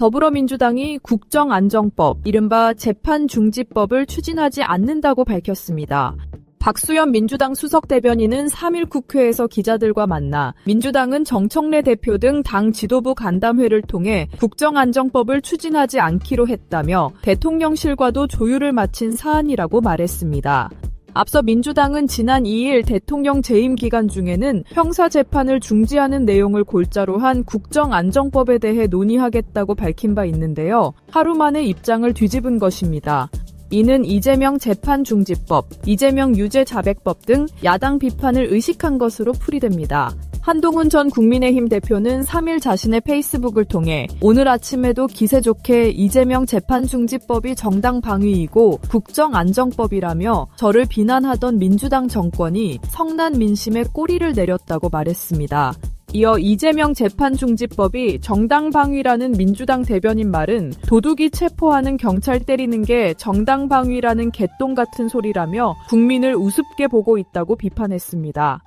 더불어민주당이 국정안정법, 이른바 재판중지법을 추진하지 않는다고 밝혔습니다. 박수현 민주당 수석 대변인은 3일 국회에서 기자들과 만나 민주당은 정청래 대표 등 당 지도부 간담회를 통해 국정안정법을 추진하지 않기로 했다며 대통령실과도 조율을 마친 사안이라고 말했습니다. 앞서 민주당은 지난 2일 대통령 재임 기간 중에는 형사 재판을 중지하는 내용을 골자로 한 국정안정법에 대해 논의하겠다고 밝힌 바 있는데요. 하루 만에 입장을 뒤집은 것입니다. 이는 이재명 재판 중지법, 이재명 유죄 자백법 등 야당 비판을 의식한 것으로 풀이됩니다. 한동훈 전 국민의힘 대표는 3일 자신의 페이스북을 통해 오늘 아침에도 기세 좋게 이재명 재판 중지법이 정당 방위이고 국정안정법이라며 저를 비난하던 민주당 정권이 성난 민심에 꼬리를 내렸다고 말했습니다. 이어 이재명 재판 중지법이 정당 방위라는 민주당 대변인 말은 도둑이 체포하는 경찰 때리는 게 정당 방위라는 개똥 같은 소리라며 국민을 우습게 보고 있다고 비판했습니다.